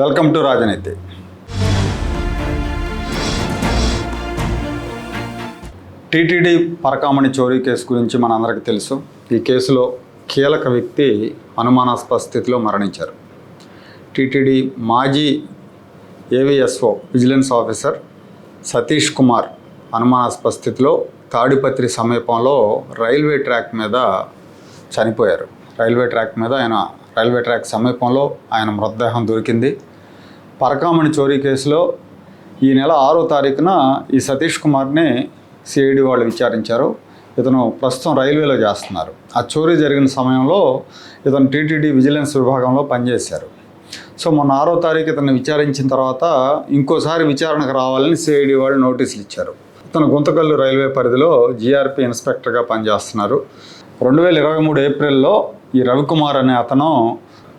Welcome to Rajaneeti. TTD పరకామణి చోరీ case గురించి మనందరికీ తెలుసు. ఈ కేసులో కీలక వ్యక్తి అనుమానాస్పద స్థితిలో మరణించారు. టీటీడీ మాజీ AVSO vigilance officer Satish Kumar అనుమానాస్పద స్థితిలో తాడిపత్రి సమీపంలో రైల్వే ట్రాక్ మీద చనిపోయారు. రైల్వే ట్రాక్ మీద ఆయన రైల్వే ట్రాక్ సమీపంలో ఆయన మృతదేహం దొరికింది. పరకామణి చోరీ కేసులో ఈ నెల ఆరో తారీఖున ఈ సతీష్ కుమార్ని సిఐడి వాళ్ళు విచారించారు. ఇతను ప్రస్తుతం రైల్వేలో చేస్తున్నారు. ఆ చోరీ జరిగిన సమయంలో ఇతను టీటీడీ విజిలెన్స్ విభాగంలో పనిచేశారు. సో మొన్న ఆరో తారీఖు ఇతను విచారించిన తర్వాత ఇంకోసారి విచారణకు రావాలని సిఐడి వాళ్ళు నోటీసులు ఇచ్చారు. ఇతను గుంతకల్లు రైల్వే పరిధిలో జీఆర్పీ ఇన్స్పెక్టర్గా పనిచేస్తున్నారు. రెండు వేల ఇరవై మూడు ఏప్రిల్లో ఈ రవికుమార్ అనే అతను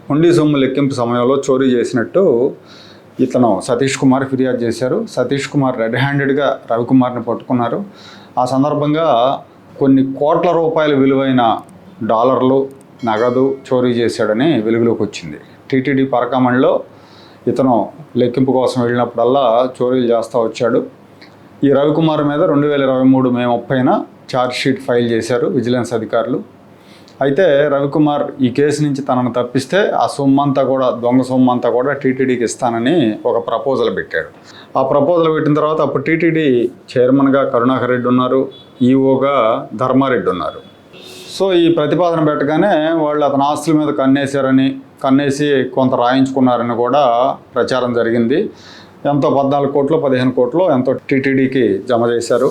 హుండీ సొమ్ము లెక్కింపు సమయంలో చోరీ చేసినట్టు ఇతను సతీష్ కుమార్ ఫిర్యాదు చేశారు. సతీష్ కుమార్ రెడ్ హ్యాండెడ్గా రవికుమార్ని పట్టుకున్నారు. ఆ సందర్భంగా కొన్ని కోట్ల రూపాయల విలువైన డాలర్లు నగదు చోరీ చేశాడని వెలుగులోకి వచ్చింది. టీటీడీ పరకమణిలో ఇతను లెక్కింపు కోసం వెళ్ళినప్పుడల్లా చోరీలు చేస్తూ వచ్చాడు. ఈ రవికుమార్ మీద రెండు వేల ఇరవై మూడు మే ముప్పైన ఛార్జ్ షీట్ ఫైల్ చేశారు విజిలెన్స్ అధికారులు. అయితే రవికుమార్ ఈ కేసు నుంచి తనను తప్పిస్తే ఆ సొమ్ము అంతా కూడా దొంగ సొమ్ము అంతా కూడా టీటీడీకి ఇస్తానని ఒక ప్రపోజల్ పెట్టాడు. ఆ ప్రపోజల్ పెట్టిన తర్వాత అప్పుడు టీటీడీ చైర్మన్గా కరుణాకర్ రెడ్డి ఉన్నారు ఈఓగా ధర్మారెడ్డి ఉన్నారు. సో ఈ ప్రతిపాదన పెట్టగానే వాళ్ళు అతని ఆస్తుల మీద కన్నేశారని కన్నేసి కొంత రాయించుకున్నారని కూడా ప్రచారం జరిగింది. ఎంతో పద్నాలుగు కోట్లు పదిహేను కోట్లు ఎంతో టీటీడీకి జమ చేశారు.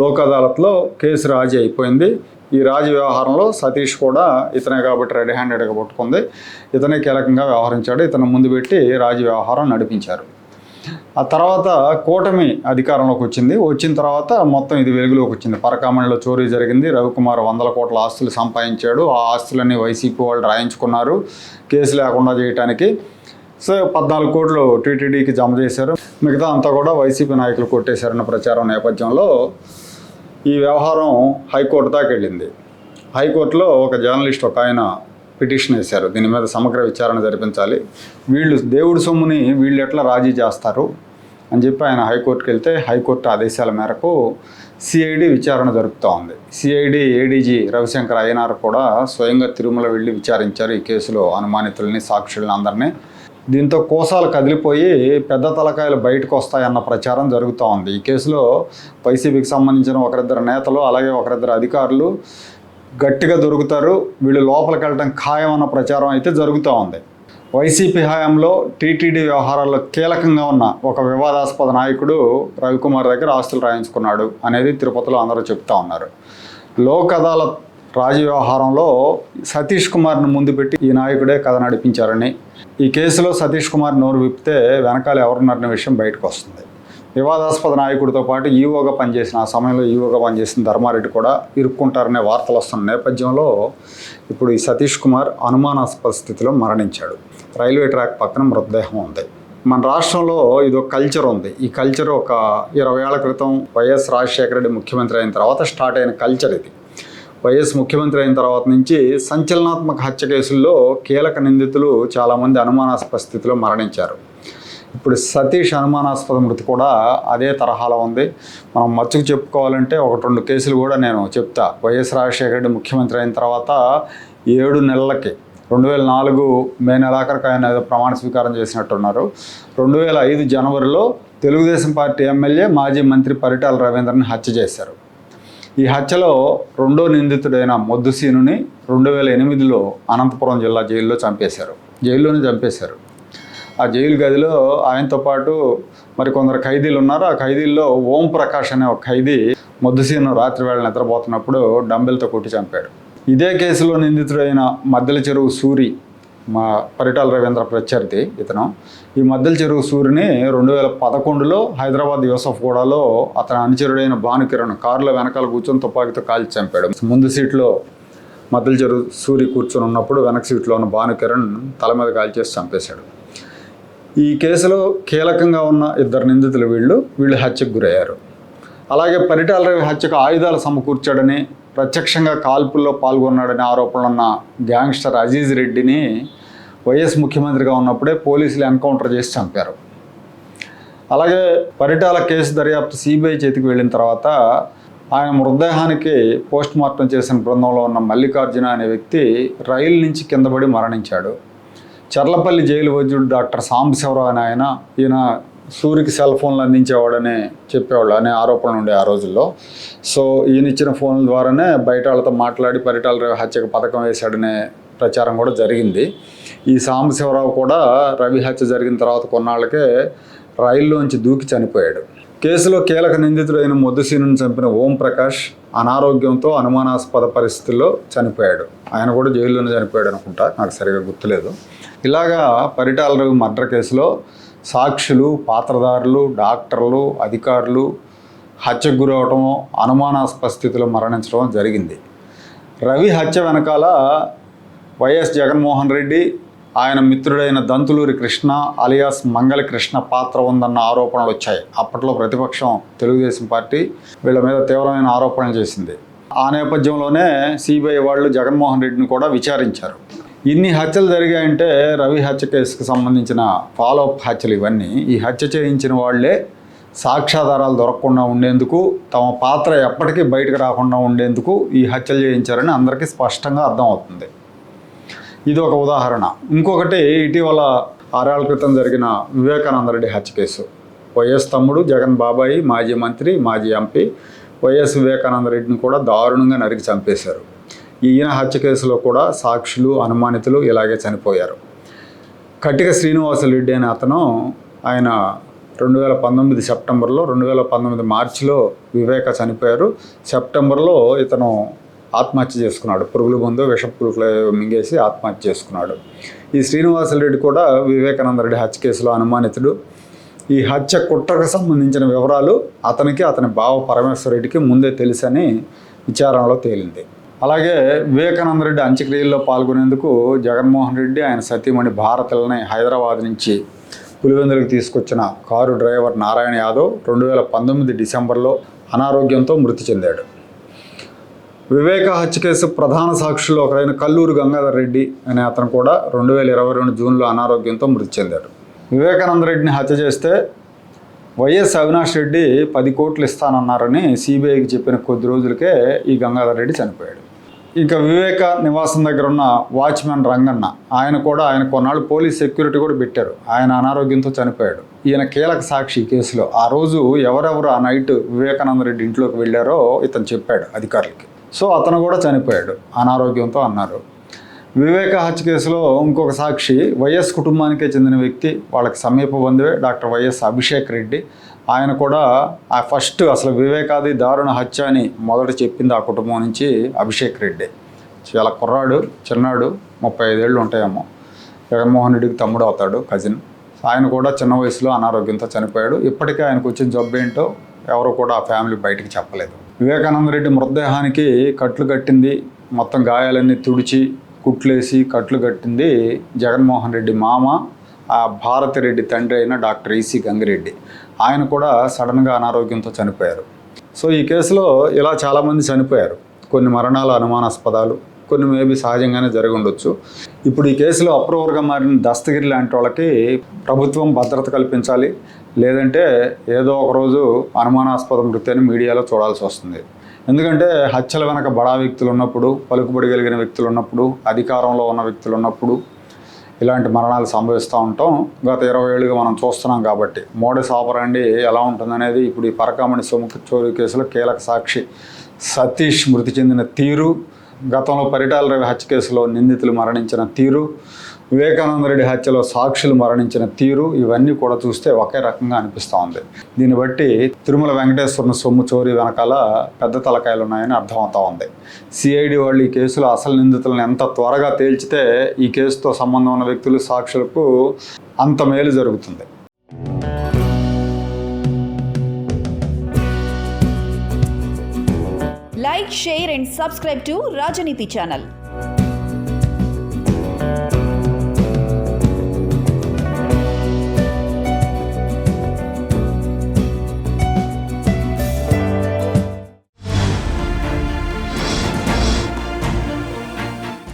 లోక్ అదాలత్లో కేసు రాజీ అయిపోయింది. ఈ రాజు వ్యవహారంలో సతీష్ కూడా ఇతనే కాబట్టి రెడ్ హ్యాండెడ్గా పట్టుకుంది. ఇతనే కీలకంగా వ్యవహరించాడు. ఇతను ముందు పెట్టి రాజు వ్యవహారం నడిపించారు. ఆ తర్వాత కూటమి అధికారంలోకి వచ్చింది. వచ్చిన తర్వాత మొత్తం ఇది వెలుగులోకి వచ్చింది. పరకామణిలో చోరీ జరిగింది. రవికుమార్ వందల కోట్ల ఆస్తులు సంపాదించాడు. ఆ ఆస్తులన్నీ వైసీపీ వాళ్ళు రాయించుకున్నారు. కేసు లేకుండా చేయటానికి. సో పద్నాలుగు కోట్లు టీటీడీకి జమ చేశారు. మిగతా అంతా కూడా వైసీపీ నాయకులు కొట్టేశారన్న ప్రచారం నేపథ్యంలో ఈ వ్యవహారం హైకోర్టు దాకా వెళ్ళింది. హైకోర్టులో ఒక జర్నలిస్ట్ ఒక ఆయన పిటిషన్ వేశారు. దీని మీద సమగ్ర విచారణ జరిపించాలి. వీళ్ళు దేవుడి సొమ్ముని వీళ్ళు ఎట్లా రాజీ చేస్తారు అని చెప్పి ఆయన హైకోర్టుకి వెళ్తే హైకోర్టు ఆదేశాల మేరకు సిఐడి విచారణ జరుపుతూ ఉంది. సిఐడి ఏడీజీ రవిశంకర్ అయ్యనార్ కూడా స్వయంగా తిరుమల వెళ్ళి విచారించారు ఈ కేసులో అనుమానితుల్ని సాక్షుల్ని అందరినీ. దీంతో కోసాలు కదిలిపోయి పెద్ద తలకాయలు బయటకు వస్తాయన్న ప్రచారం జరుగుతూ ఉంది. ఈ కేసులో వైసీపీకి సంబంధించిన ఒకరిద్దరు నేతలు అలాగే ఒకరిద్దరు అధికారులు గట్టిగా దొరుకుతారు. వీళ్ళు లోపలికి వెళ్ళడం ఖాయం అన్న ప్రచారం అయితే జరుగుతూ ఉంది. వైసీపీ హయాంలో టీటీడీ వ్యవహారాల్లో కీలకంగా ఉన్న ఒక వివాదాస్పద నాయకుడు రవికుమార్ దగ్గర ఆస్తులు రాయించుకున్నాడు అనేది తిరుపతిలో అందరూ చెప్తా ఉన్నారు. లోక్ అదాలత్ రాజవ్యవహారంలో సతీష్ కుమార్ను ముందు పెట్టి ఈ నాయకుడే కథ నడిపించారని. ఈ కేసులో సతీష్ కుమార్ నోరు విప్పితే వెనకాల ఎవరున్నారనే విషయం బయటకు వస్తుంది. వివాదాస్పద నాయకుడితో పాటు ఈవోగా పనిచేసిన ఆ సమయంలో ఈవోగా పనిచేసిన ధర్మారెడ్డి కూడా ఇరుక్కుంటారనే వార్తలు వస్తున్న నేపథ్యంలో ఇప్పుడు ఈ సతీష్ కుమార్ అనుమానాస్పద స్థితిలో మరణించాడు. రైల్వే ట్రాక్ పక్కన మృతదేహం ఉంది. మన రాష్ట్రంలో ఇది ఒక కల్చర్ ఉంది. ఈ కల్చర్ ఒక ఇరవై ఏళ్ళ క్రితం వైఎస్ రాజశేఖర రెడ్డి ముఖ్యమంత్రి అయిన తర్వాత స్టార్ట్ అయిన కల్చర్ ఇది. వైఎస్ ముఖ్యమంత్రి అయిన తర్వాత నుంచి సంచలనాత్మక హత్య కేసుల్లో కీలక నిందితులు చాలామంది అనుమానాస్పద స్థితిలో మరణించారు. ఇప్పుడు సతీష్ అనుమానాస్పద మృతి కూడా అదే తరహాలో ఉంది. మనం మచ్చుకు చెప్పుకోవాలంటే ఒక రెండు కేసులు కూడా నేను చెప్తా. వైఎస్ రాజశేఖర రెడ్డి ముఖ్యమంత్రి అయిన తర్వాత ఏడు నెలలకి రెండు వేల నాలుగు మే నెలాఖరికి ఆయన ఏదో ప్రమాణ స్వీకారం చేసినట్టున్నారు. రెండు వేల ఐదు జనవరిలో తెలుగుదేశం పార్టీ ఎమ్మెల్యే మాజీ మంత్రి పరిటాల రవీంద్రని హత్య చేశారు. ఈ హత్యలో రెండో నిందితుడైన మొద్దుసీనుని రెండు వేల ఎనిమిదిలో అనంతపురం జిల్లా జైల్లో చంపేశారు. జైల్లోనే చంపేశారు. ఆ జైలు గదిలో ఆయనతో పాటు మరి కొందరు ఖైదీలు ఉన్నారు. ఆ ఖైదీల్లో ఓం ప్రకాష్ అనే ఒక ఖైదీ మొద్దుసీను రాత్రి వేళ నిద్రపోతున్నప్పుడు డంబెల్తో కొట్టి చంపాడు. ఇదే కేసులో నిందితుడైన మద్దెల చెరువు సూరి మా పరిటాల రవీంద్ర ప్రత్యర్థి ఇతను. ఈ మద్దెల చెరువు సూర్యుని రెండు వేల పదకొండులో హైదరాబాద్ యూసఫ్ గూడలో అతని అనుచరుడైన భానుకిరణ్ కారులో వెనకాల కూర్చొని తుపాకీతో కాల్చి చంపాడు. ముందు సీట్లో మద్దెల చెరువు సూరి కూర్చొని ఉన్నప్పుడు వెనక సీట్లో ఉన్న భానుకిరణ్ తల మీద కాల్చేసి చంపేశాడు. ఈ కేసులో కీలకంగా ఉన్న ఇద్దరు నిందితులు వీళ్ళు వీళ్ళు హత్యకు గురయ్యారు. అలాగే పరిటాల రవి హత్యకు ఆయుధాలు సమకూర్చాడని ప్రత్యక్షంగా కాల్పుల్లో పాల్గొన్నాడని ఆరోపణలు ఉన్న గ్యాంగ్స్టర్ అజీజ్ రెడ్డిని వైఎస్ ముఖ్యమంత్రిగా ఉన్నప్పుడే పోలీసులు ఎన్కౌంటర్ చేసి చంపారు. అలాగే పరిటాల కేసు దర్యాప్తు సిబిఐ చేతికి వెళ్ళిన తర్వాత ఆయన మృతదేహానికి పోస్ట్ మార్టం చేసిన బృందంలో ఉన్న మల్లికార్జున అనే వ్యక్తి రైలు నుంచి కిందపడి మరణించాడు. చర్లపల్లి జైలు వైద్యుడు డాక్టర్ సాంబశివరావు అని ఆయన ఈయన సూర్యకి సెల్ ఫోన్లు అందించేవాడని చెప్పేవాళ్ళు అనే ఆరోపణలు ఉండే ఆ రోజుల్లో. సో ఈయన ఇచ్చిన ఫోన్ల ద్వారానే బయట వాళ్ళతో మాట్లాడి పరిటాల రవి హత్యకు పథకం వేశాడనే ప్రచారం కూడా జరిగింది. ఈ సాంబశివరావు కూడా రవి హత్య జరిగిన తర్వాత కొన్నాళ్ళకే రైల్లోంచి దూకి చనిపోయాడు. కేసులో కీలక నిందితుడైన మొద్దుసీనుని చంపిన ఓం ప్రకాష్ అనారోగ్యంతో అనుమానాస్పద పరిస్థితుల్లో చనిపోయాడు. ఆయన కూడా జైల్లోనే చనిపోయాడు అనుకుంటా నాకు సరిగా గుర్తులేదు. ఇలాగా పరిటాల రవి మర్డర్ కేసులో సాక్షులు పాత్రదారులు డాక్టర్లు అధికారులు హత్యకు గురవటం అనుమానాస్పద స్థితిలో మరణించడం జరిగింది. రవి హత్య వెనకాల వైఎస్ జగన్మోహన్ రెడ్డి ఆయన మిత్రుడైన దంతులూరి కృష్ణ అలియాస్ మంగళ కృష్ణ పాత్ర ఉందన్న ఆరోపణలు వచ్చాయి. అప్పట్లో ప్రతిపక్షం తెలుగుదేశం పార్టీ వీళ్ళ మీద తీవ్రమైన ఆరోపణలు చేసింది. ఆ నేపథ్యంలోనే సిబిఐ వాళ్ళు జగన్మోహన్ రెడ్డిని కూడా విచారించారు. ఇన్ని హత్యలు జరిగాయంటే రవి హత్య కేసుకు సంబంధించిన ఫాలోఅప్ హత్యలు ఇవన్నీ. ఈ హత్య చేయించిన వాళ్ళే సాక్ష్యాధారాలు దొరకకుండా ఉండేందుకు తమ పాత్ర ఎప్పటికీ బయటకు రాకుండా ఉండేందుకు ఈ హత్యలు చేయించారని అందరికీ స్పష్టంగా అర్థమవుతుంది. ఇది ఒక ఉదాహరణ. ఇంకొకటి ఇటీవల ఆరేళ్ళ క్రితం జరిగిన వివేకానంద రెడ్డి హత్య కేసు. వైఎస్ తమ్ముడు జగన్ బాబాయి మాజీ మంత్రి మాజీ ఎంపీ వైఎస్ వివేకానంద రెడ్డిని కూడా దారుణంగా నరికి చంపేశారు. ఈయన హత్య కేసులో కూడా సాక్షులు అనుమానితులు ఇలాగే చనిపోయారు. కట్టిక శ్రీనివాసరెడ్డి అనే అతను ఆయన రెండు వేల పంతొమ్మిది సెప్టెంబర్లో రెండు వేల పంతొమ్మిది మార్చిలో వివేక చనిపోయారు. సెప్టెంబర్లో ఇతను ఆత్మహత్య చేసుకున్నాడు. పురుగుల మందు విష పురుగులు మింగేసి ఆత్మహత్య చేసుకున్నాడు. ఈ శ్రీనివాసరెడ్డి కూడా వివేకానంద రెడ్డి హత్య కేసులో అనుమానితుడు. ఈ హత్య కుట్రకు సంబంధించిన వివరాలు అతనికి అతని బావ పరమేశ్వరరెడ్డికి ముందే తెలుసని విచారణలో తేలింది. అలాగే వివేకానంద రెడ్డి అంత్యక్రియల్లో పాల్గొనేందుకు జగన్మోహన్ రెడ్డి ఆయన సతీమణి భారతలని హైదరాబాద్ నుంచి పులివెందులకు తీసుకొచ్చిన కారు డ్రైవర్ నారాయణ యాదవ్ రెండు వేల పంతొమ్మిది డిసెంబర్లో అనారోగ్యంతో మృతి చెందాడు. వివేక హత్య కేసు ప్రధాన సాక్షుల్లో ఒకరైన కల్లూరు గంగాధర్ రెడ్డి అనే అతను కూడా రెండు వేల ఇరవై రెండు జూన్లో అనారోగ్యంతో మృతి చెందాడు. వివేకానంద రెడ్డిని హత్య చేస్తే వైఎస్ అవినాష్ రెడ్డి పది కోట్లు ఇస్తానన్నారని సిబిఐకి చెప్పిన కొద్ది రోజులకే ఈ గంగాధర్ రెడ్డి చనిపోయాడు. ఇంకా వివేక నివాసం దగ్గర ఉన్న వాచ్మెన్ రంగన్న ఆయన కూడా ఆయన కొన్నాళ్ళు పోలీస్ సెక్యూరిటీ కూడా పెట్టారు. ఆయన అనారోగ్యంతో చనిపోయాడు. ఈయన కీలక సాక్షి కేసులో. ఆ రోజు ఎవరెవరు ఆ నైట్ వివేకానంద రెడ్డి ఇంట్లోకి వెళ్ళారో ఇతను చెప్పాడు అధికారులకి. సో అతను కూడా చనిపోయాడు. అనారోగ్యంతో అన్నారు. వివేక హత్య కేసులో ఇంకొక సాక్షి వైఎస్ కుటుంబానికే చెందిన వ్యక్తి వాళ్ళకి సమీప బంధువే డాక్టర్ వైఎస్ అభిషేక్ రెడ్డి. ఆయన కూడా ఆ ఫస్ట్ అసలు వివేకాది దారుణ హత్య అని మొదట చెప్పింది ఆ కుటుంబం నుంచి అభిషేక్ రెడ్డి. చాలా కుర్రాడు చిన్నాడు ముప్పై ఐదేళ్ళు ఉంటాయేమో. జగన్మోహన్ రెడ్డికి తమ్ముడు అవుతాడు కజిన్ ఆయన కూడా చిన్న వయసులో అనారోగ్యంతో చనిపోయాడు. ఇప్పటికే ఆయనకు వచ్చిన జబ్బు ఏంటో ఎవరు కూడా ఆ ఫ్యామిలీ బయటికి చెప్పలేదు. వివేకానంద రెడ్డి మృతదేహానికి కట్లు కట్టింది మొత్తం గాయాలన్నీ తుడిచి కుట్లేసి కట్లు కట్టింది జగన్మోహన్ రెడ్డి మామ ఆ భారతిరెడ్డి తండ్రి అయిన డాక్టర్ ఈసీ గంగిరెడ్డి. ఆయన కూడా సడన్గా అనారోగ్యంతో చనిపోయారు. సో ఈ కేసులో ఇలా చాలామంది చనిపోయారు. కొన్ని మరణాలు అనుమానాస్పదాలు కొన్ని మేబీ సహజంగానే జరిగి ఉండొచ్చు. ఇప్పుడు ఈ కేసులో అప్రూవర్గా మారిన దస్తగిరి లాంటి వాళ్ళకి ప్రభుత్వం భద్రత కల్పించాలి. లేదంటే ఏదో ఒకరోజు అనుమానాస్పద మృతి మీడియాలో చూడాల్సి వస్తుంది. ఎందుకంటే హత్యల వెనక బడా వ్యక్తులు ఉన్నప్పుడు పలుకుబడి కలిగిన వ్యక్తులు ఉన్నప్పుడు అధికారంలో ఉన్న వ్యక్తులు ఉన్నప్పుడు ఇలాంటి మరణాలు సంభవిస్తూ ఉంటాం. గత ఇరవై ఏళ్ళుగా మనం చూస్తున్నాం కాబట్టి. మోడీస్ ఆపరండి ఎలా ఉంటుందనేది ఇప్పుడు ఈ పరకామణి సొమ్ము చోరీ కేసులో కీలక సాక్షి సతీష్ మృతి చెందిన తీరు గతంలో పరిటాల రవి హత్య కేసులో నిందితులు మరణించిన తీరు వివేకానంద రెడ్డి హత్యలో సాక్షులు మరణించిన తీరు ఇవన్నీ కూడా చూస్తే ఒకే రకంగా అనిపిస్తూ ఉంది. దీన్ని బట్టి తిరుమల వెంకటేశ్వరుని సొమ్ము చోరీ వెనకాల పెద్ద తలకాయలు ఉన్నాయని అర్థమవుతా ఉంది. సిఐడి వాళ్ళు ఈ కేసులో అసలు నిందితులను ఎంత త్వరగా తేల్చితే ఈ కేసుతో సంబంధం ఉన్న వ్యక్తులు సాక్షులకు అంత మేలు జరుగుతుంది. Like share and subscribe to Rajaneeti channel